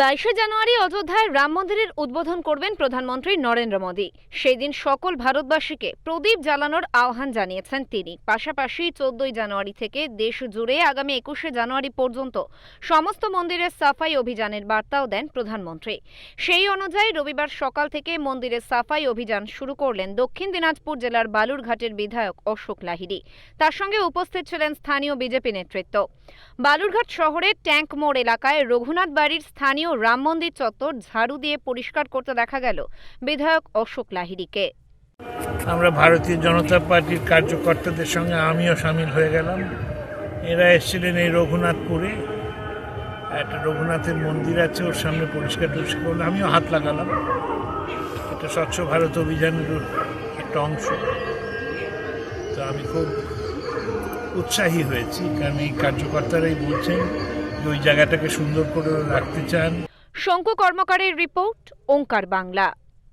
বাইশে জানুয়ারি অযোধ্যায় রাম মন্দিরের উদ্বোধন করবেন প্রধানমন্ত্রী নরেন্দ্র মোদী। সেই দিন সকল ভারতবাসীকে প্রদীপ জ্বালানোর আহ্বান জানিয়েছেন তিনি। পাশাপাশি চোদ্দই জানুয়ারি থেকে দেশ জুড়ে আগামী একুশে জানুয়ারি পর্যন্ত সমস্ত মন্দিরের সাফাই অভিযানের বার্তাও দেন প্রধানমন্ত্রী। সেই অনুযায়ী রবিবার সকাল থেকে মন্দিরের সাফাই অভিযান শুরু করলেন দক্ষিণ দিনাজপুর জেলার বালুরঘাটের বিধায়ক অশোক লাহিড়ী। তার সঙ্গে উপস্থিত ছিলেন স্থানীয় বিজেপি নেতৃত্ব। বালুরঘাট শহরের ট্যাঙ্ক মোড় এলাকায় রঘুনাথ বাড়ির স্থানীয় রাম মন্দির চত্বর ঝাড়ু দিয়ে পরিষ্কার করতে দেখা গেল বিধায়ক অশোক লাহিড়িকে। আমরা ভারতীয় জনতা পার্টির কার্যকর্তাদের সঙ্গে আমিও সামিল হয়ে গেলাম। এরা এসেছিলেন এই রঘুনাথপুরে। একটা রঘুনাথের মন্দির আছে, ওর সামনে পরিষ্কার টরিষ্কার করলে আমিও হাত লাগালাম। এটা স্বচ্ছ ভারত অভিযানের একটা অংশ। তো আমি খুব উৎসাহী হয়েছি, কারণ এই কার্যকর্তারাই বলছেন ওই জায়গাটাকে সুন্দর করে রাখতে চান। শঙ্কু কর্মকারের রিপোর্ট ওঙ্কার বাংলা।